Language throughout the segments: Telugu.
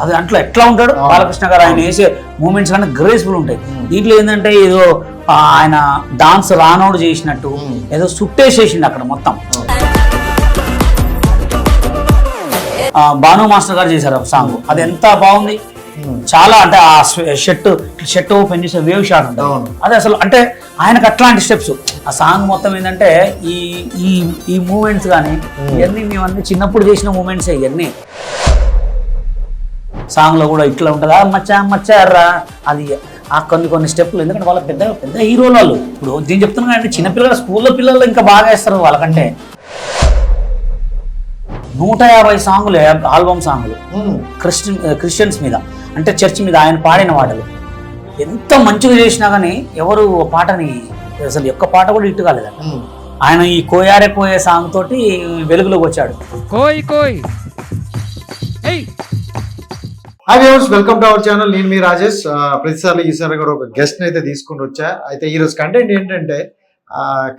అది దాంట్లో ఎట్లా ఉంటాడు. బాలకృష్ణ గారు ఆయన వేసే మూమెంట్స్ కానీ గ్రేస్ఫుల్ ఉంటాయి. దీంట్లో ఏంటంటే ఏదో ఆయన డాన్స్ రానోడు చేసినట్టు. ఏదో సుట్టేసేసిండు అక్కడ మొత్తం. భాను మాస్టర్ గారు చేశారు ఆ సాంగ్ అది ఎంత బాగుంది. చాలా అంటే ఆ షర్ట్ షర్ట్ ఓపెన్ చేసే వేవ్ షాట్ ఉంటుంది. అది అసలు అంటే ఆయనకు అట్లాంటి స్టెప్స్ ఆ సాంగ్ మొత్తం ఏంటంటే ఈ ఈ ఈ మూమెంట్స్ కానీ ఇవన్నీ మేమన్నీ చిన్నప్పుడు చేసిన మూమెంట్స్ ఇవన్నీ. సాంగ్లో కూడా ఇట్లా ఉంటుందా. మచ్చా మచ్చారా అది ఆ కొన్ని కొన్ని స్టెప్లు ఎందుకంటే వాళ్ళ పెద్ద పెద్ద హీరోలు వాళ్ళు. ఇప్పుడు నేను చెప్తున్నా కానీ చిన్నపిల్లలు స్కూల్లో పిల్లలు ఇంకా బాగా వేస్తారు వాళ్ళకంటే. నూట యాభై సాంగులు ఆల్బమ్ సాంగులు. క్రిస్టియన్ క్రిస్టియన్స్ మీద. అంటే చర్చ్ మీద ఆయన పాడిన పాటలు ఎంత మంచిగా చేసినా కానీ ఎవరు ఆ పాటని అసలు ఒక్క పాట కూడా ఇట్టు కాలేదు. ఆయన ఈ కోయారే కోయే సాంగ్ తోటి వెలుగులోకి వచ్చాడు. కోయ్ కోయ్. Hi viewers welcome to our channel నేను మీ రాజేష్. ప్రతిసారి ఈసారి కూడా ఒక గెస్ట్ అయితే తీసుకుని వచ్చా. అయితే ఈ రోజు కంటెంట్ ఏంటంటే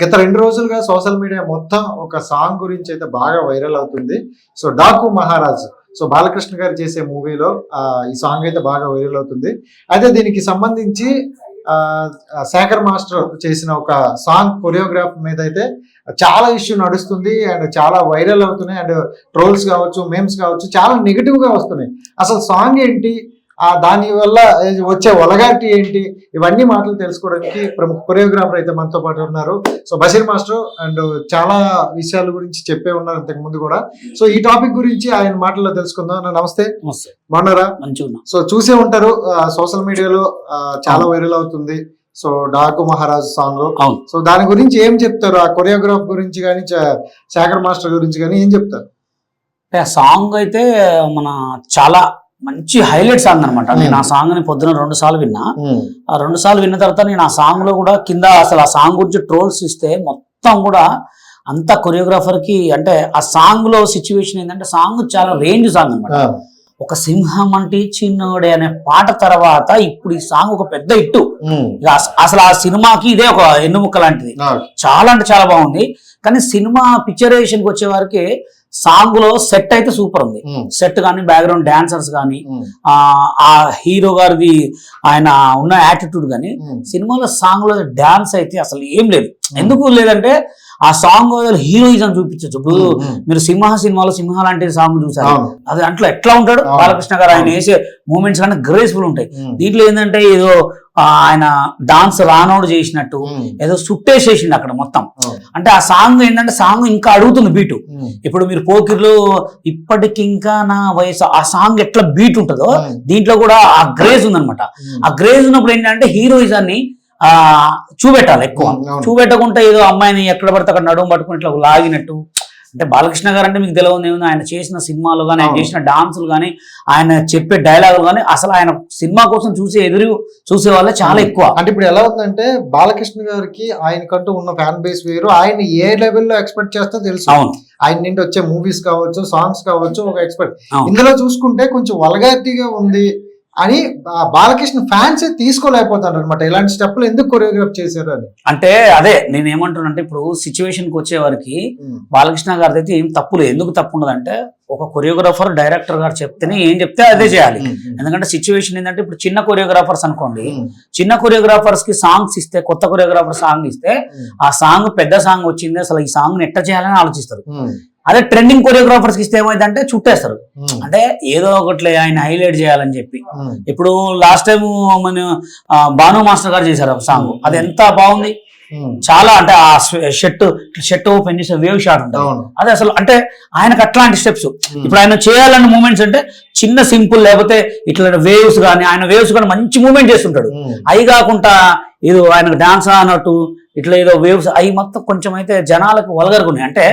గత రెండు రోజులుగా సోషల్ మీడియా మొత్తం ఒక సాంగ్ గురించి అయితే బాగా వైరల్ అవుతుంది. సో డాకు మహారాజ్ సో బాలకృష్ణ గారు చేసే మూవీలో ఈ సాంగ్ అయితే బాగా వైరల్ అవుతుంది. అయితే దీనికి సంబంధించి శేఖర్ మాస్టర్ చేసిన ఒక సాంగ్ కొరియోగ్రాఫ్ మీద అయితే చాలా ఇష్యూ నడుస్తుంది అండ్ చాలా వైరల్ అవుతున్నాయి అండ్ ట్రోల్స్ కావచ్చు మేమ్స్ కావచ్చు చాలా నెగిటివ్గా వస్తున్నాయి. అసలు సాంగ్ ఏంటి? ఆ దాని వల్ల వచ్చే ఒలగాటి ఏంటి? ఇవన్నీ మాటలు తెలుసుకోవడానికి ప్రముఖ కొరియోగ్రాఫర్ అయితే మనతో పాటు ఉన్నారు. సో బషీర్ మాస్టర్ అండ్ చాలా విషయాల గురించి చెప్పే ఉన్నారు ఇంతకు ముందు కూడా. సో ఈ టాపిక్ గురించి ఆయన మాటల్లో తెలుసుకుందాం. నమస్తే. మస్తు బాగున్నారా? సో చూసే ఉంటారు. సోషల్ మీడియాలో చాలా వైరల్ అవుతుంది. So Daku Maharaj song. So దాని గురించి ఏం చెప్తారు? ఆ కొరియోగ్రాఫ్ గురించి కానీ శేఖర్ మాస్టర్ గురించి కానీ ఏం చెప్తారు? సాంగ్ అయితే మన చాలా మంచి హైలైట్ సాంగ్ అనమాట నేను ఆ సాంగ్ని పొద్దున రెండు సార్లు విన్నా. ఆ రెండు సార్లు విన్న తర్వాత నేను ఆ సాంగ్లో కూడా కింద అసలు ఆ సాంగ్ గురించి ట్రోల్స్ ఇస్తే మొత్తం కూడా అంత కొరియోగ్రాఫర్కి అంటే ఆ సాంగ్లో సిచ్యువేషన్ ఏంటంటే సాంగ్ చాలా రేంజ్ సాంగ్ అనమాట ఒక సింహం అంటే చిన్నోడే అనే పాట తర్వాత ఇప్పుడు ఈ సాంగ్ ఒక పెద్ద ఇట్టు అసలు ఆ సినిమాకి ఇదే ఒక ఎన్నుముక్క లాంటిది చాలా అంటే చాలా బాగుంది. కానీ సినిమా పిక్చరైజేషన్కి వచ్చే వారికి సాంగ్లో సెట్ అయితే సూపర్ ఉంది. సెట్ కానీ బ్యాక్గ్రౌండ్ డాన్సర్స్ కానీ ఆ హీరో గారిది ఆయన ఉన్న యాటిట్యూడ్ కానీ సినిమాలో సాంగ్లో డాన్స్ అయితే అసలు ఏం లేదు. ఎందుకు లేదంటే ఆ సాంగ్ హీరోయిజం చూపించచ్చు. ఇప్పుడు. మీరు సింహ సినిమాలో సింహ లాంటి సాంగ్ చూసారు. అది దాంట్లో ఎట్లా ఉంటాడు. బాలకృష్ణ గారు ఆయన. వేసే మూమెంట్స్ కానీ గ్రేస్ఫుల్ ఉంటాయి. దీంట్లో ఏంటంటే ఏదో ఆయన డాన్స్ రానోడు చేసినట్టు ఏదో సుట్టేసేసిండు అక్కడ మొత్తం. అంటే ఆ సాంగ్ ఏంటంటే సాంగ్ ఇంకా అడుగుతుంది బీటు. ఇప్పుడు మీరు పోకిర్లో ఇప్పటికింకా నా వయసు ఆ సాంగ్ ఎట్లా బీట్ ఉంటుందో దీంట్లో కూడా ఆ గ్రేజ్ ఉందన్నమాట. ఉమ్, ఆ గ్రేజ్ ఉన్నప్పుడు ఏంటంటే హీరోయిజాన్ని ఆ చూపెట్టాలి ఎక్కువ. చూపెట్టకుంటే ఏదో అమ్మాయిని ఎక్కడ పడితే అక్కడ నడుము పట్టుకుని ఇట్లా లాగినట్టు. అంటే బాలకృష్ణ గారు అంటే మీకు తెలియదు ఏముంది ఆయన చేసిన సినిమాలు కానీ ఆయన. చేసిన డాన్సులు కానీ ఆయన చెప్పే డైలాగులు కానీ అసలు ఆయన సినిమా కోసం చూసే ఎదురు చూసే వాళ్ళే చాలా ఎక్కువ. అంటే ఇప్పుడు ఎలా ఉందంటే బాలకృష్ణ గారికి ఆయనకంటూ ఉన్న ఫ్యాన్ బేస్ వేరు ఆయన ఏ లెవెల్లో ఎక్స్పెక్ట్ చేస్తో తెలుసు. అవును. ఆయన నుండి వచ్చే మూవీస్ కావచ్చు సాంగ్స్ కావచ్చు ఒక ఎక్స్పెక్ట్. ఇందులో చూసుకుంటే కొంచెం వల్గారిటీగా ఉంది. అని బాలకృష్ణ ఫ్యాన్స్ తీసుకోలేకపోతారు అనమాట ఇలాంటి స్టెప్లు ఎందుకు కొరియోగ్రాఫ్ చేశారు అని. అంటే అదే నేను ఏమంటున్నానంటే ఇప్పుడు సిచ్యువేషన్కి వచ్చే వారికి బాలకృష్ణ గారిది అయితే ఏం తప్పు లేదు. ఎందుకు తప్పు ఉండదంటే ఒక కొరియోగ్రాఫర్ డైరెక్టర్ గారు చెప్తేనే ఏం చెప్తే అదే చేయాలి. ఎందుకంటే సిచ్యువేషన్ ఏంటంటే ఇప్పుడు చిన్న కొరియోగ్రాఫర్స్ అనుకోండి చిన్న కొరియోగ్రాఫర్స్కి సాంగ్స్ ఇస్తే కొత్త కొరియోగ్రాఫర్ సాంగ్ ఇస్తే ఆ సాంగ్ పెద్ద సాంగ్ వచ్చింది అసలు ఈ సాంగ్ ఎట్ట చేయాలని ఆలోచిస్తారు. అదే ట్రెండింగ్ కొరియోగ్రాఫర్స్ ఇస్తే ఏమైందంటే చుట్టేస్తారు. అంటే ఏదో ఒకట్లే ఆయన హైలైట్ చేయాలని చెప్పి. ఇప్పుడు లాస్ట్ టైం మన భాను మాస్టర్ గారు చేశారు సాంగ్ అది ఎంత బాగుంది? చాలా అంటే ఆ షర్ట్ షర్ట్ ఓపెన్ చేసే వేవ్ షాట్ ఉంటుంది. అది అసలు అంటే ఆయనకు అట్లాంటి స్టెప్స్ ఇప్పుడు ఆయన చేయాలన్న మూమెంట్స్ అంటే చిన్న సింపుల్ లేకపోతే ఇట్లా వేవ్స్ కానీ ఆయన వేవ్స్ కానీ మంచి మూమెంట్ చేస్తుంటాడు. అవి కాకుండా ఏదో ఆయనకు డాన్స్ అన్నట్టు ఇట్లా ఏదో వేవ్స్ అవి మొత్తం కొంచెం అయితే జనాలకు వలగరుకున్నాయి. అంటే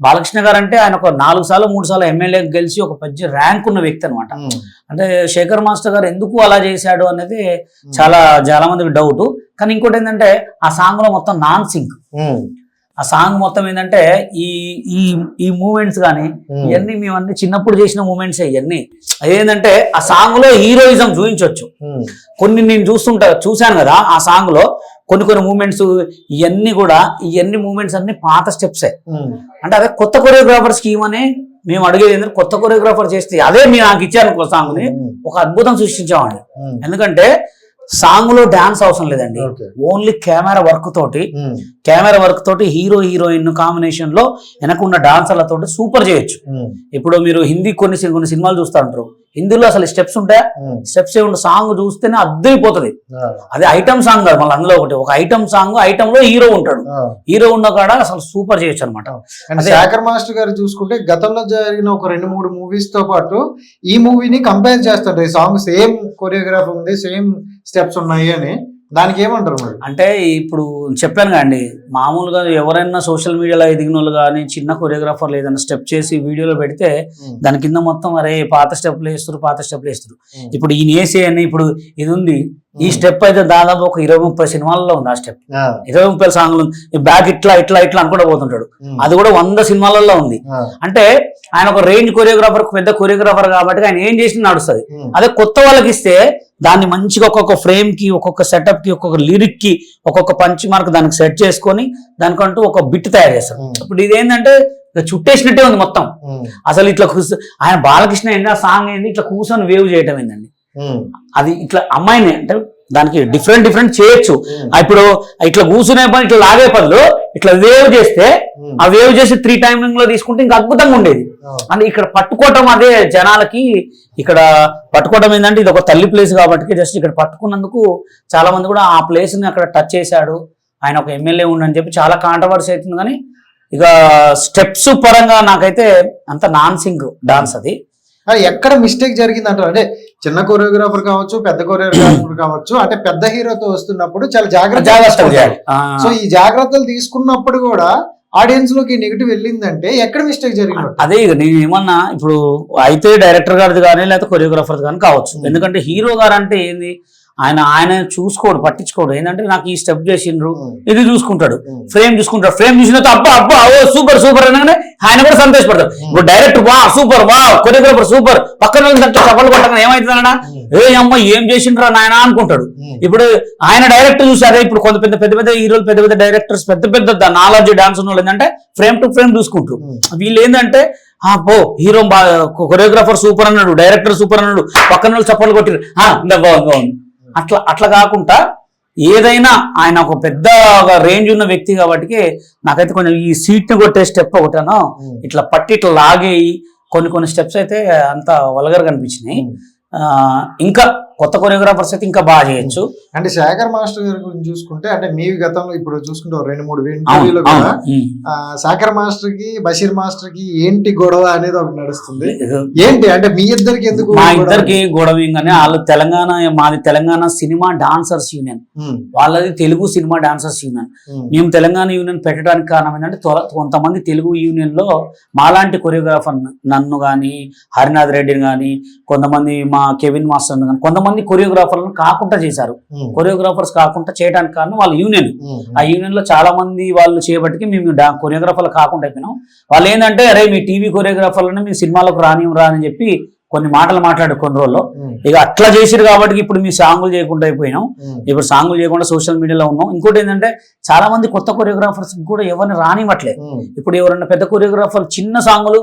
బాలకృష్ణ గారు అంటే ఆయన ఒక నాలుగు సార్లు మూడు సార్లు ఎమ్మెల్యే గెలిచి ఒక పెద్ద ర్యాంక్ ఉన్న వ్యక్తి అనమాట అంటే శేఖర్ మాస్టర్ గారు ఎందుకు అలా చేశాడు అనేది చాలా చాలా మందికి డౌట్ కానీ ఇంకోటి ఏంటంటే ఆ సాంగ్లో మొత్తం నాన్ సింక్ ఆ సాంగ్ మొత్తం ఏంటంటే ఈ ఈ ఈ మూమెంట్స్ కానీ ఇవన్నీ మేమన్నీ చిన్నప్పుడు చేసిన మూమెంట్స్ ఇవన్నీ అదేంటంటే ఆ సాంగ్లో హీరోయిజం చూపించవచ్చు కొన్ని నేను చూస్తుంటా చూశాను కదా ఆ సాంగ్లో. కొన్ని కొన్ని మూమెంట్స్ ఇవన్నీ కూడా ఇవన్నీ మూమెంట్స్ అన్ని పాత స్టెప్సే అంటే అదే కొత్త కొరియోగ్రాఫర్స్కి ఇవన్నీ మేము అడిగేది ఏంటంటే కొత్త కొరియోగ్రాఫర్ చేస్తే అదే మీరు నాకు ఇచ్చారు ఒక సాంగ్ని ఒక అద్భుతం సృష్టించామండి. ఎందుకంటే సాంగ్లో డాన్స్ అవసరం లేదండి. ఓన్లీ కెమెరా వర్క్ తోటి కెమెరా వర్క్ తోటి హీరో హీరోయిన్ కాంబినేషన్లో వెనకున్న డాన్సర్లతోటి సూపర్ చేయొచ్చు. ఇప్పుడు మీరు హిందీ కొన్ని కొన్ని సినిమాలు చూస్తూ ఉంటారు. హిందీలో అసలు స్టెప్స్ ఉంటాయా స్టెప్స్ ఏ ఉండవు సాంగ్ చూస్తేనే అద్దరిపోతుంది. అదే ఐటమ్ సాంగ్ కాదు మళ్ళీ అందులో ఒకటి. ఒక ఐటమ్ సాంగ్ ఐటమ్లో హీరో ఉంటాడు. హీరో ఉన్న కాడ అసలు సూపర్ చేయొచ్చు అనమాట. శేఖర్ మాస్టర్ గారు చూసుకుంటే గతంలో జరిగిన ఒక రెండు మూడు మూవీస్తో పాటు ఈ మూవీని కంపేర్ చేస్తుంటారు ఈ సాంగ్ సేమ్ కొరియోగ్రాఫ్ ఉంది సేమ్ స్టెప్స్ ఉన్నాయి అని. దానికి ఏమంటారు మరి? అంటే ఇప్పుడు చెప్పాను కదండి మామూలుగా ఎవరైనా సోషల్ మీడియాలో ఎదిగిన వాళ్ళు కానీ చిన్న కొరియోగ్రాఫర్లు ఏదైనా స్టెప్ చేసి వీడియోలో పెడితే దాని కింద మొత్తం అరే పాత స్టెప్లు వేస్తారు పాత స్టెప్లు వేస్తారు ఇప్పుడు ఈయన వేసే అని ఇప్పుడు ఇది ఉంది ఈ స్టెప్ అయితే దాదాపు ఒక ఇరవై ముప్పై సినిమాల్లో ఉంది ఆ స్టెప్ ఇరవై ముప్పై సాంగ్లు బ్యాక్ ఇట్లా ఇట్లా ఇట్లా అనుకుంటూ పోతుంటాడు. అది కూడా వంద సినిమాలలో ఉంది. అంటే ఆయన ఒక రేంజ్ కొరియోగ్రాఫర్ పెద్ద కొరియోగ్రాఫర్ కాబట్టి ఆయన ఏం చేసి నడుస్తుంది. అదే కొత్త వాళ్ళకి ఇస్తే దాన్ని మంచిగా ఒక్కొక్క ఫ్రేమ్కి ఒక్కొక్క సెటప్కి ఒక్కొక్క లిరిక్కి ఒక్కొక్క పంచ్ మార్క్ దానికి సెట్ చేసుకొని దానికంటూ ఒక బిట్ తయారు చేస్తారు. Hmm. ఇప్పుడు ఇదేంటంటే చుట్టేసినట్టే ఉంది మొత్తం. అసలు ఇట్లా ఆయన బాలకృష్ణ ఏంటి ఆ సాంగ్ ఏంది ఇట్లా కూర్చొని వేవ్ చేయటం ఏందండి. అది ఇట్లా అమ్మాయిని అంటే దానికి డిఫరెంట్ డిఫరెంట్ చేయొచ్చు. ఇప్పుడు ఇట్లా కూర్చునే పని ఇట్లా లాగే పనులు ఇట్లా వేవ్ చేస్తే ఆ వేవ్ చేసి త్రీ టైమింగ్లో తీసుకుంటే ఇంకా అద్భుతంగా ఉండేది. అంటే ఇక్కడ పట్టుకోవటం అదే జనాలకి ఇక్కడ పట్టుకోవటం ఏంటంటే ఇది ఒక తల్లి ప్లేస్ కాబట్టి జస్ట్ ఇక్కడ పట్టుకున్నందుకు చాలా మంది కూడా ఆ ప్లేస్ని అక్కడ టచ్ చేశాడు. ఆయన ఒక ఎమ్మెల్యే ఉండని చెప్పి చాలా కాంట్రవర్సీ అవుతుంది కానీ ఇక స్టెప్స్ పరంగా నాకైతే అంత నాన్ సింగ్ డాన్స్ అది. అది ఎక్కడ మిస్టేక్ జరిగింది అంటారు అంటే చిన్న కొరియోగ్రాఫర్ కావచ్చు పెద్ద కొరియోగ్రాఫర్ కావచ్చు అంటే పెద్ద హీరోతో వస్తున్నప్పుడు చాలా జాగ్రత్త ఆ, సో ఈ జాగ్రత్తలు తీసుకున్నప్పుడు కూడా ఆడియన్స్లోకి నెగిటివ్ వెళ్ళిందంటే ఎక్కడ మిస్టేక్ జరిగింది అదే ఇక నేను ఏమన్నా ఇప్పుడు అయితే డైరెక్టర్ గారిది కానీ లేకపోతే కొరియోగ్రాఫర్ కానీ కావచ్చు. Hmm. ఎందుకంటే హీరో గారు అంటే ఏంది? ఆయన ఆయన చూసుకోడు పట్టించుకోడు. ఏంటంటే నాకు ఈ స్టెప్ చేసిండ్రు ఇది చూసుకుంటాడు. ఫ్రేమ్ చూసుకుంటాడు. ఫ్రేమ్ చూసిన అబ్బా అబ్బా ఓ సూపర్ సూపర్ అనగానే ఆయన కూడా సంతోషపడతాడు. ఇప్పుడు డైరెక్ట్ వా సూపర్ వా కొరియోగ్రాఫర్ సూపర్ పక్కన వాళ్ళని తట్టు చప్పలు కొట్టగానే ఏమైతుందన్నా ఏ అమ్మ ఏం చేసిండ్రా నాయన? అనుకుంటాడు. ఇప్పుడు ఆయన డైరెక్టర్ చూసారే? ఇప్పుడు కొంత పెద్ద పెద్ద పెద్ద హీరోలు పెద్ద పెద్ద డైరెక్టర్స్ పెద్ద పెద్ద నాలెడ్జ్ డాన్స్ ఉన్న వాళ్ళు ఏంటంటే ఫ్రేమ్ టు ఫ్రేమ్ చూసుకుంటారు. వీళ్ళు ఏంటంటే ఆ పో హీరో కొరియోగ్రాఫర్ సూపర్ అన్నాడు డైరెక్టర్ సూపర్ అన్నాడు పక్కన వాళ్ళు చప్పలు కొట్టిరు ఆ, ఇందా బాగుంది బాగుంది. అట్లా అట్లా కాకుండా ఏదైనా ఆయన ఒక పెద్ద రేంజ్ ఉన్న వ్యక్తి కాబట్టి నాకైతే కొంచెం ఈ సీట్ని కొట్టే స్టెప్ ఒకటనో? ఇట్లా పట్టి ఇట్లా లాగేయి. కొన్ని కొన్ని స్టెప్స్ అయితే అంత వల్గర్ కనిపించినాయి. ఆ, ఇంకా కొత్త కొరియోగ్రాఫర్స్ అయితే ఇంకా బాగా చేయొచ్చు. అంటే శేఖర్ మాస్టర్ గారి గురించి చూసుకుంటే అంటే మీ గతంలో ఇప్పుడు చూసుకుంటే రెండు మూడు ఇంటర్వ్యూలో అవును కూడా శేఖర్ మాస్టర్కి బషీర్ మాస్టర్కి ఏంటి గొడవ అనేది ఒకటి నడుస్తుంది. ఏంటి? అంటే మీ ఇద్దరికి ఎందుకు మా? ఇద్దరికి గొడవ ఏంగానే వాళ్ళు తెలంగాణ మాది తెలంగాణ సినిమా డాన్సర్స్ యూనియన్. వాళ్ళది తెలుగు సినిమా డాన్సర్స్ యూనియన్. మేము తెలంగాణ యూనియన్ పెట్టడానికి కారణం ఏంటంటే త్వర- కొంతమంది తెలుగు యూనియన్లో మాలాంటి కొరియోగ్రాఫర్ నన్ను కానీ హరినాథ్ రెడ్డిని కానీ కొంతమంది మా కెవిన్ మాస్టర్ కానీ కొంతమంది కొరియోగ్రాఫర్లను కాకుండా చేశారు. కొరియోగ్రాఫర్స్ కాకుండా చేయడానికి కారణం వాళ్ళ యూనియన్. ఆ యూనియన్లో చాలా మంది వాళ్ళు చేయబట్టి మేము కొరియోగ్రాఫర్లు కాకుండా అయిపోయినాం. వాళ్ళు ఏంటంటే అరే మీ టీవీ కొరియోగ్రాఫర్లను మీ సినిమాలకు రాని రా అని చెప్పి కొన్ని మాటలు మాట్లాడు కొన్ని రోజుల్లో. ఇక అట్లా చేసిరు కాబట్టి ఇప్పుడు మీ సాంగులు చేయకుండా అయిపోయినాం. ఇప్పుడు సాంగులు చేయకుండా సోషల్ మీడియాలో ఉన్నాం. ఇంకోటి ఏంటంటే చాలా మంది కొత్త కొరియోగ్రాఫర్స్ కూడా ఎవరిని రానివ్వట్లేదు. ఇప్పుడు ఎవరన్నా పెద్ద కొరియోగ్రాఫర్ చిన్న సాంగులు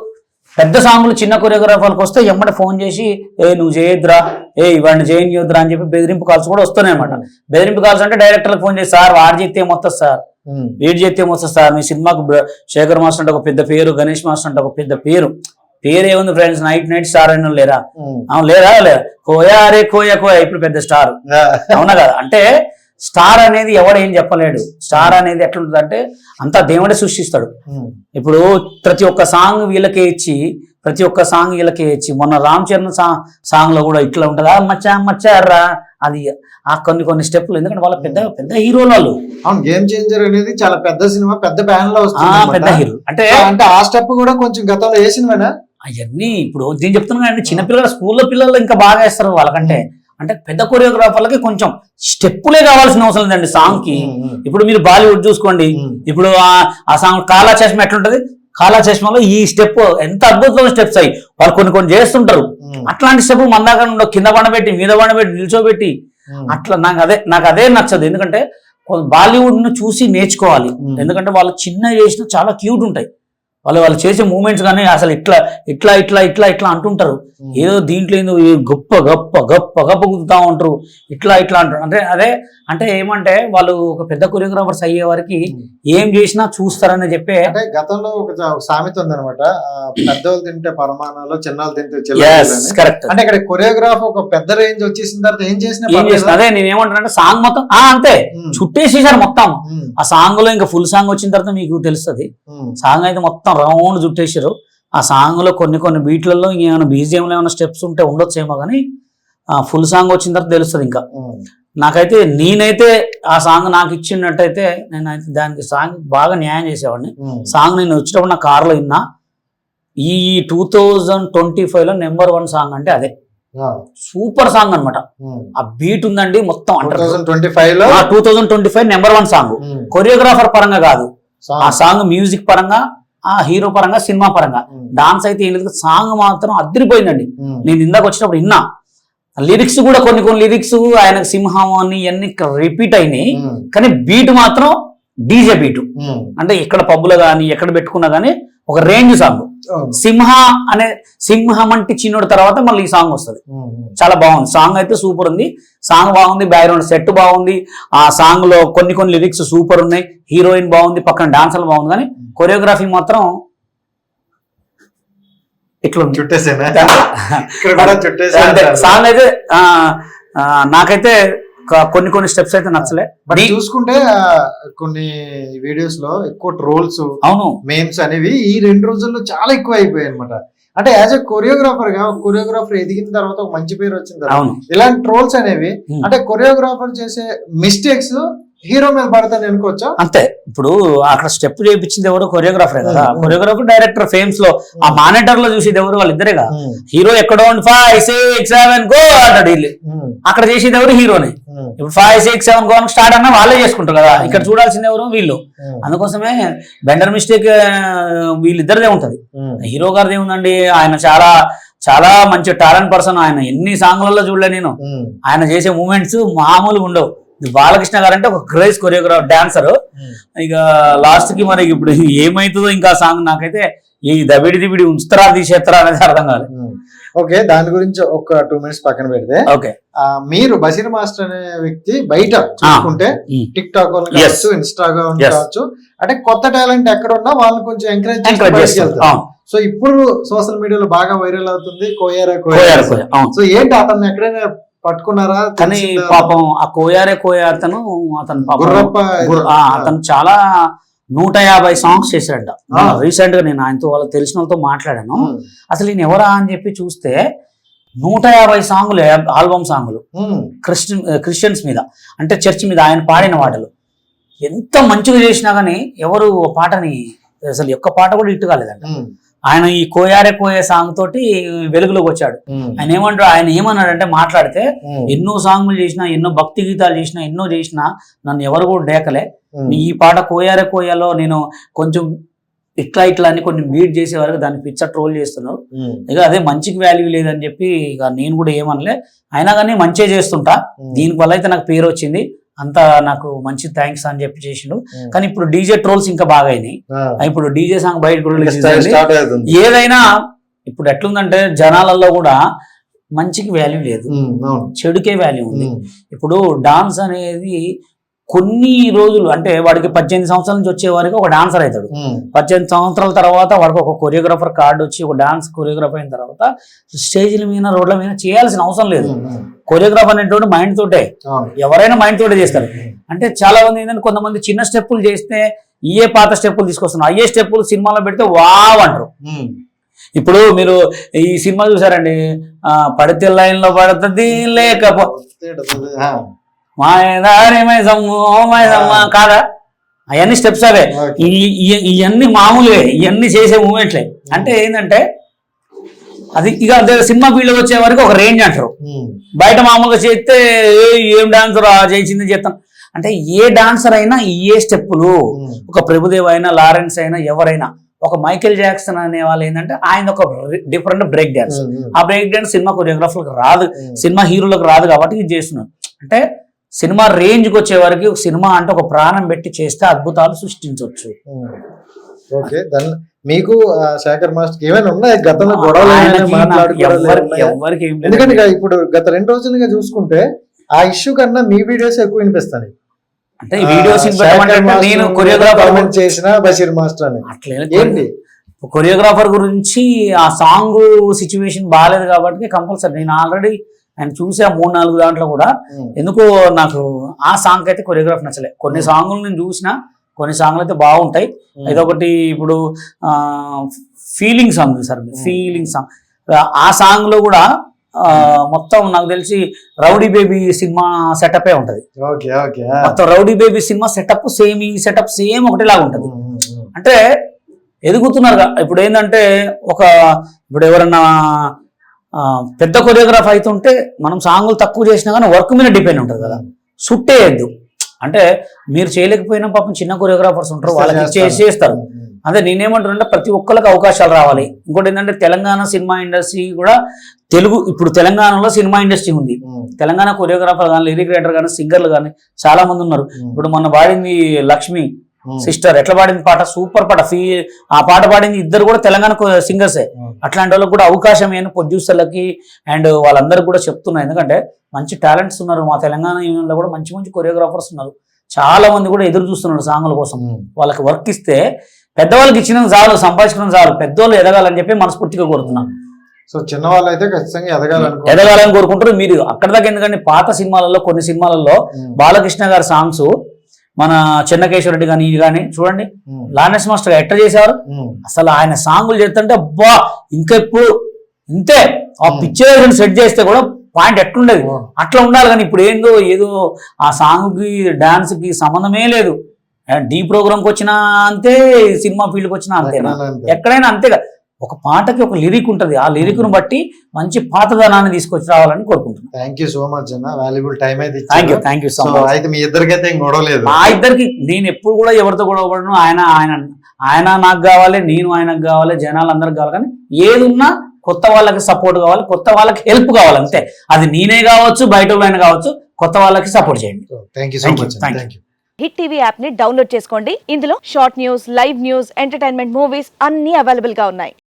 పెద్ద సాంగులు చిన్న కొరియోగ్రాఫర్కి వస్తే ఎమ్మట ఫోన్ చేసి ఏ నువ్వు చేయొద్దురా ఏ ఇవాడిని చేయొద్దురా అని చెప్పి బెదిరింపు కాల్స్ కూడా వస్తున్నాయి అనమాట బెదిరింపు కాల్స్ అంటే డైరెక్టర్లకు ఫోన్ చేసి సార్ వాడు చెప్తే ఏమొస్తుంది సార్? వీడు చెప్తే ఏమొస్తుంది సార్? మీ సినిమాకు శేఖర్ మాస్టర్ అంటే ఒక పెద్ద పేరు గణేష్ మాస్టర్ అంటే ఒక పెద్ద పేరు. పేరు ఏముంది ఫ్రెండ్స్ నైట్ నైట్ స్టార్ అయిన లేరా? అవును లేరా? లేరా కోయా అరే కోయా కోయా. ఇప్పుడు పెద్ద స్టార్ అవునా కదా? అంటే స్టార్ అనేది ఎవడు ఏం చెప్పలేడు. స్టార్ అనేది ఎట్లుంటుంది అంటే అంతా దేవుడే సృష్టిస్తాడు. ఉమ్, ఇప్పుడు ప్రతి ఒక్క సాంగ్ వీళ్ళకే ఇచ్చి ప్రతి ఒక్క సాంగ్ వీళ్ళకే ఇచ్చి మొన్న రామ్ చరణ్ సాంగ్లో కూడా ఇట్లా ఉంటుంది? "ఆ మచ్చా మచ్చారా అది ఆ కొన్ని కొన్ని స్టెప్లు ఎందుకంటే వాళ్ళ పెద్ద పెద్ద హీరోలు వాళ్ళు అవును గేమ్ చేంజర్ అనేది చాలా పెద్ద సినిమా పెద్ద బ్యాన్లో వస్తుంది పెద్ద. హీరో. అంటే అంటే ఆ స్టెప్ కూడా కొంచెం గతంలో వేసినవేనా అవన్నీ ఇప్పుడు నేను చెప్తున్నాను కదండి చిన్నపిల్లల స్కూల్లో పిల్లలు ఇంకా బాగా వేస్తారు వాళ్ళకంటే. అంటే పెద్ద కొరియోగ్రాఫర్లకి కొంచెం స్టెప్పులే కావాల్సిన అవసరం లేదండి. సాంగ్కి ఇప్పుడు మీరు బాలీవుడ్ చూసుకోండి. ఇప్పుడు ఆ- ఆ సాంగ్ కాలా చష్మ ఎట్లుంటది? కాలా చష్మలో ఈ స్టెప్ ఎంత అద్భుతమైన స్టెప్స్ అయ్యి. వాళ్ళు కొన్ని కొన్ని చేస్తుంటారు. అట్లాంటి స్టెప్ మన దగ్గర ఉండవు. కింద పండబెట్టి మీద పండబెట్టి నిల్చోబెట్టి. అట్లా నాకు అదే నాకు అదే నచ్చదు. ఎందుకంటే బాలీవుడ్ను చూసి నేర్చుకోవాలి. ఎందుకంటే వాళ్ళు చిన్న చేసిన చాలా క్యూట్ ఉంటాయి. వాళ్ళు వాళ్ళు చేసే మూమెంట్స్ కానీ అసలు ఇట్లా ఇట్లా ఇట్లా ఇట్లా ఇట్లా అంటుంటారు. ఏదో దీంట్లో ఏందో గొప్ప గొప్ప గొప్ప గొప్ప గుద్దుతా ఉంటారు. ఇట్లా ఇట్లా అంటారు. అంటే అదే అంటే ఏమంటే వాళ్ళు ఒక పెద్ద కొరియోగ్రాఫర్స్ అయ్యే వరకు ఏం చేసినా చూస్తారని చెప్పే అంటే గతంలో ఒక సామెత ఉందన్నమాట. ఆ, పెద్దోళ్ళు తింటే పరమాణాలు చిన్నోళ్ళు తింటే కరెక్ట్ అంటే ఇక్కడ కొరియోగ్రాఫ్ ఒక పెద్ద రేంజ్ వచ్చేసిన తర్వాత ఏం చేసినా అదే నేను ఏమంటానంటే సాంగ్ మొత్తం ఆ అంతే. చుట్టేసేసారు మొత్తం. ఆ సాంగ్లో ఇంకా ఫుల్ సాంగ్ వచ్చిన తర్వాత మీకు తెలుస్తుంది. సాంగ్ అయితే మొత్తం రౌండ్ చుట్టేసారు ఆ సాంగ్లో కొన్ని కొన్ని బీట్లలో ఇంకేమైనా బీజిఎంలో ఏమైనా స్టెప్స్ ఉంటే ఉండొచ్చేమో కానీ ఫుల్ సాంగ్ వచ్చిన తర్వాత తెలుస్తుంది ఇంకా. నాకైతే నేనైతే ఆ సాంగ్ నాకు ఇచ్చినట్టయితే నేను అయితే దానికి సాంగ్ బాగా న్యాయం చేసేవాడిని. సాంగ్ నేను వచ్చినప్పుడు నా కార్లో విన్నా. ఈ టూ థౌజండ్ ట్వంటీ ఫైవ్లో నెంబర్ వన్ సాంగ్ అంటే అదే. సూపర్ సాంగ్ అన్నమాట. ఉమ్. ఆ బీట్ ఉందండి మొత్తం అంటే 2025 లో? Two thousand twenty five number one song choreographer పరంగా కాదు. ఆ సాంగ్ మ్యూజిక్ పరంగా ఆ హీరో పరంగా సినిమా పరంగా. డాన్స్ అయితే ఏం లేదు సాంగ్ మాత్రం అదిరిపోయిందండి. ఉమ్, నేను ఇందాక వచ్చినప్పుడు విన్నా. లిరిక్స్ కూడా కొన్ని కొన్ని లిరిక్స్ ఆయనకు సింహం అని ఇవన్నీ రిపీట్ అయినాయి. కానీ బీట్ మాత్రం డీజే బీట్. అంటే ఎక్కడ పబ్బులో కానీ ఎక్కడ పెట్టుకున్నా కానీ ఒక రేంజ్ సాంగ్. సింహ అనే సింహం అంటే చిన్నోడు తర్వాత మళ్ళీ ఈ సాంగ్ వస్తుంది. చాలా బాగుంది. సాంగ్ అయితే సూపర్ ఉంది. సాంగ్ బాగుంది బ్యాక్గ్రౌండ్ సెట్ బాగుంది. ఆ సాంగ్లో కొన్ని కొన్ని లిరిక్స్ సూపర్ ఉన్నాయి. హీరోయిన్ బాగుంది పక్కన డాన్సర్లు బాగుంది కానీ కొరియోగ్రఫీ మాత్రం ఇట్లా చుట్టేసేనా. సాంగ్ అయితే నాకైతే కొన్ని కొన్ని స్టెప్స్ అయితే నచ్చలే. బట్ చూసుకుంటే కొన్ని వీడియోస్లో ఎక్కువ ట్రోల్స్ అవును. మేమ్స్ అనేవి ఈ రెండు రోజుల్లో చాలా ఎక్కువ అయిపోయాయి అనమాట అంటే యాజ్ ఎ కొరియోగ్రాఫర్గా కొరియోగ్రాఫర్ ఎదిగిన తర్వాత ఒక మంచి పేరు వచ్చిన తర్వాత. అవును. ఇలాంటి ట్రోల్స్ అనేవి. అంటే కొరియోగ్రాఫర్ చేసే మిస్టేక్స్ హీరో మీద పడతాను అనుకోవచ్చా? అంతే. ఇప్పుడు అక్కడ స్టెప్ చేయించింది ఎవరు కొరియోగ్రాఫర్ కదా. కొరియోగ్రాఫర్ డైరెక్టర్ ఫేమ్స్లో ఆ మానిటర్లో చూసేది ఎవరు? వాళ్ళిద్దరే కదా. Hmm. హీరో ఎక్కడో ఫైవ్ సిక్స్ సెవెన్ గో అంటాడు వీళ్ళు. అక్కడ చేసేది ఎవరు? హీరోని. ఇప్పుడు five six seven go start అన్నా వాళ్ళే చేసుకుంటారు కదా. ఇక్కడ చూడాల్సింది ఎవరు? వీళ్ళు. అందుకోసమే బెండర్ మిస్టేక్ వీళ్ళిద్దరిదే ఉంటది. హీరో గారిది ఏముందండి ఆయన చాలా చాలా మంచి టాలెంట్ పర్సన్. ఆయన ఎన్ని సాంగ్లలో చూడలే నేను. ఆయన చేసే మూమెంట్స్ మామూలుగా ఉండవు. బాలకృష్ణ గారు అంటే ఒక క్రేజ్ కొరియోగ్రాఫర్ డాన్సర్. ఇక లాస్ట్కి మరి ఇప్పుడు ఏమైతుందో ఇంకా సాంగ్ నాకైతే ఈ దబిడి దిబిడి ఉంచుతారా తీసేస్తారా అనేది అర్థం Hmm. ఓకే దాని గురించి ఒక టూ మినిట్స్ పక్కన పెడితే. ఓకే. మీరు బషీర్ మాస్టర్ అనే వ్యక్తి బయట చూసుకుంటే టిక్ టాక్. కావచ్చు ఇన్స్టాగ్రామ్. కావచ్చు అంటే కొత్త టాలెంట్ ఎక్కడ ఉన్నా వాళ్ళని కొంచెం ఎంకరేజ్ సో ఇప్పుడు సోషల్ మీడియాలో బాగా వైరల్ అవుతుంది కోయారా కోయారు? సో ఏంటి అతన్ని ఎక్కడైనా పట్టుకున్నారా కానీ? పాపం ఆ కోయారే కోయ అతను అతను చాలా నూట యాభై సాంగ్స్ చేశాడంట ఆ. రీసెంట్గా నేను ఆయనతో వాళ్ళకి తెలిసిన వాళ్ళతో మాట్లాడాను. అసలు ఈయన ఎవరా అని చెప్పి చూస్తే నూట యాభై సాంగులు ఆల్బమ్ సాంగులు. క్రిస్టియన్ క్రిస్టియన్స్ మీద అంటే చర్చ్ మీద ఆయన పాడిన పాటలు ఎంత మంచిగా చేసినా కానీ ఎవరు పాటని అసలు ఒక్క పాట కూడా ఇట్టు కాలేదంట. ఆయన ఈ కోయారే కోయే సాంగ్ తోటి వెలుగులోకి వచ్చాడు. ఆయన ఏమంటాడు ఆయన ఏమన్నాడంటే మాట్లాడితే Hmm. ఎన్నో సాంగులు చేసినా ఎన్నో భక్తి గీతాలు చేసినా ఎన్నో చేసినా నన్ను ఎవరు కూడా డేకలే. ఈ పాట కోయారే కోయాలో నేను కొంచెం ఇట్లా ఇట్లా అని కొన్ని బీట్ చేసే వరకు దాన్ని పిచ్చ ట్రోల్ చేస్తున్నారు. ఇక అదే మంచికి వాల్యూ లేదని చెప్పి ఇక నేను కూడా ఏమనలే అయినా కానీ మంచిగా చేస్తుంటా. దీని వల్ల అయితే నాకు పేరు వచ్చింది అంతా నాకు మంచి థ్యాంక్స్ అని చెప్పి చేసిండు. కానీ ఇప్పుడు డీజే ట్రోల్స్ ఇంకా బాగా అయినాయి. ఇప్పుడు డీజే సాంగ్ బయట కూడా. ఏదైనా ఇప్పుడు ఎట్లుందంటే జనాలలో కూడా మంచికి వాల్యూ లేదు. చెడుకే వాల్యూ ఉంది. ఇప్పుడు డాన్స్ అనేది కొన్ని రోజులు అంటే వాడికి పద్దెనిమిది సంవత్సరాల నుంచి వచ్చే వరకు ఒక డాన్సర్ అవుతాడు. పద్దెనిమిది సంవత్సరాల తర్వాత వాడికి ఒక కొరియోగ్రాఫర్ కార్డు వచ్చి ఒక డాన్స్ కొరియోగ్రాఫర్ అయిన తర్వాత స్టేజ్ల మీద రోడ్ల మీద చేయాల్సిన అవసరం లేదు. కొరియోగ్రాఫర్ అనేటువంటి మైండ్ తోటే. ఎవరైనా మైండ్ తోటే చేస్తారు. అంటే చాలా మంది ఏంటంటే కొంతమంది చిన్న స్టెప్పులు చేస్తే ఏ పాత స్టెప్పులు తీసుకొస్తున్నారు. అయ్యే స్టెప్పులు సినిమాలో పెడితే వావ్ అంటారు. ఇప్పుడు మీరు ఈ సినిమా చూసారండి. పడితే లైన్లో పడుతుంది లేకపో Ah. మాయదారి మైసమ్ము మైసమ్మ కాదా? అవన్నీ స్టెప్స్ అవే. ఇవన్నీ మామూలువే ఇవన్నీ చేసే మూమెంట్లే అంటే ఏంటంటే అది ఇక అదే సినిమా ఫీల్డ్ వచ్చే వరకు ఒక రేంజ్ అంటారు. బయట మామూలుగా చేస్తే "ఏయ్, ఏం డాన్సర్ చేసింది చేస్తాను అంటే ఏ డాన్సర్ అయినా ఏ స్టెప్పులు. ఒక ప్రభుదేవ్ అయినా లారెన్స్ అయినా ఎవరైనా. ఒక మైకేల్ జాక్సన్ అనే వాళ్ళు ఏంటంటే ఆయన ఒక డిఫరెంట్ బ్రేక్ డాన్స్. ఆ బ్రేక్ డాన్స్ సినిమా కొరియోగ్రాఫర్లకు రాదు. సినిమా హీరోలకు రాదు కాబట్టి ఇది చేస్తున్నాను అంటే సినిమా రేంజ్కి వచ్చే వరకు ఒక సినిమా అంటే ఒక ప్రాణం పెట్టి చేస్తే అద్భుతాలు సృష్టించవచ్చు. ఓకే మీకు శేఖర్ మాస్టర్ ఏమైనా ఉన్నాయి? గతంలో గొడవలు. ఎందుకంటే ఇప్పుడు గత రెండు రోజులుగా చూసుకుంటే ఆ ఇష్యూ కన్నా మీ వీడియోస్ ఎక్కువ వినిపిస్తాయి అంటే ఈ వీడియోస్ నేను కొరియోగ్రాఫర్ చేసిన బషీర్ మాస్టర్ అని. ఏంటి? కొరియోగ్రాఫర్ గురించి ఆ సాంగ్ సిచ్యువేషన్ బాగాలేదు కాబట్టి కంపల్సరీ నేను ఆల్రెడీ ఆయన చూసా మూడు నాలుగు దాంట్లో కూడా ఎందుకో నాకు ఆ సాంగ్ అయితే కొరియోగ్రాఫ్ నచ్చలే. కొన్ని సాంగ్లు నేను చూసిన కొన్ని సాంగ్లు అయితే బాగుంటాయి. ఇదొకటి ఇప్పుడు feeling song sir. Feeling song ఆ సాంగ్లో కూడా మొత్తం నాకు తెలిసి రౌడీ బేబీ సినిమా సెటప్ ఉంటది. మొత్తం rowdy baby cinema setup same ఈ సెటప్ సేమ్ ఒకటిలాగా ఉంటది. అంటే ఎదుగుతున్నారు ఇప్పుడు ఏంటంటే ఒక ఇప్పుడు ఎవరన్నా పెద్ద కొరియోగ్రాఫ్ అవుతుంటే మనం సాంగులు తక్కువ చేసినా కానీ వర్క్ మీద డిపెండ్ ఉంటుంది కదా. సుట్టేయద్దు. అంటే మీరు చేయలేకపోయినా పాపం చిన్న కొరియోగ్రాఫర్స్ ఉంటారు వాళ్ళకి చేస్తారు. అదే నేనేమంటున్నా ప్రతి ఒక్కరికి అవకాశాలు రావాలి. ఇంకోటి ఏంటంటే తెలంగాణ సినిమా ఇండస్ట్రీ కూడా తెలుగు ఇప్పుడు తెలంగాణలో సినిమా ఇండస్ట్రీ ఉంది. తెలంగాణ కొరియోగ్రాఫర్ కానీ లిరిక్ రైటర్ కానీ సింగర్లు కానీ చాలా మంది ఉన్నారు ఇప్పుడు మొన్న పాడింది లక్ష్మి సిస్టర్ ఎట్లా పాడింది పాట? సూపర్ పాట. ఫీ ఆ పాట పాడింది ఇద్దరు కూడా తెలంగాణ సింగర్సే. అట్లాంటి వాళ్ళకి కూడా అవకాశం అయిన ప్రొడ్యూసర్లకి అండ్ వాళ్ళందరికీ కూడా చెప్తున్నా. ఎందుకంటే మంచి టాలెంట్స్ ఉన్నారు. మా తెలంగాణ యూనియన్లో కూడా మంచి మంచి కొరియోగ్రాఫర్స్ ఉన్నారు. చాలా మంది కూడా ఎదురు చూస్తున్నారు సాంగుల కోసం. వాళ్ళకి వర్క్ ఇస్తే పెద్దవాళ్ళకి ఇచ్చిన చాలు సంపాదించుకున్న చాలు పెద్దోళ్ళు ఎదగాలని చెప్పి మనస్ఫూర్తిగా కోరుతున్నాను సో చిన్న వాళ్ళు అయితే ఖచ్చితంగా ఎదగాలనుకో ఎదగాలని కోరుకుంటారు. మీరు అక్కడ దాకా ఎందుకంటే పాత సినిమాలలో కొన్ని సినిమాలలో బాలకృష్ణ గారి సాంగ్స్ మన చెన్నకేశ్వర రెడ్డి కానీ ఇది కానీ చూడండి. లానెస్ మాస్టర్ ఎట్ట చేశారు? అసలు ఆయన సాంగులు చేస్తుంటే అబ్బా ఇంకెప్పుడు ఇంతే. ఆ. పిక్చర్ సెట్ చేస్తే కూడా పాయింట్ ఎట్లుండేది? అట్లా ఉండాలి కానీ ఇప్పుడు ఏందో ఏదో ఆ సాంగ్కి డాన్స్కి సంబంధమే లేదు. డీ ప్రోగ్రామ్కి వచ్చినా అంతే సినిమా ఫీల్డ్కి వచ్చినా అంతేనా? ఎక్కడైనా అంతే. ఎక్కడైనా అంతేగా. ఒక పాటకి ఒక లిరిక్ ఉంటది. ఆ లిరిక్ను బట్టి మంచి పాతదనాన్ని తీసుకొచ్చి రావాలని కోరుకుంటున్నాను. థ్యాంక్ యూ సో మచ్ అన్న. వాల్యుబుల్ టైం అయితే thank you thank you so much అయితే మీ ఇద్దరికైతే ఏం గొడవ లేదు. మా ఇద్దరికి నేను ఎప్పుడు కూడా ఎవరితో గొడవ పడను. ఆయన ఆయన ఆయన నాకు కావాలి నేను ఆయనకు కావాలి జనాలు అందరికి కావాలి. కానీ ఏది ఉన్నా కొత్త వాళ్ళకి సపోర్ట్ కావాలి కొత్త వాళ్ళకి హెల్ప్ కావాలి. అంతే. అది నేనే కావచ్చు బయట వాళ్ళైనా కావచ్చు కొత్త వాళ్ళకి సపోర్ట్ చేయండి. Thank you so much. Thank you hit TV యాప్ని డౌన్లోడ్ చేసుకోండి. ఇందులో short news live news entertainment movies అన్ని అవైలబుల్గా ఉన్నాయి.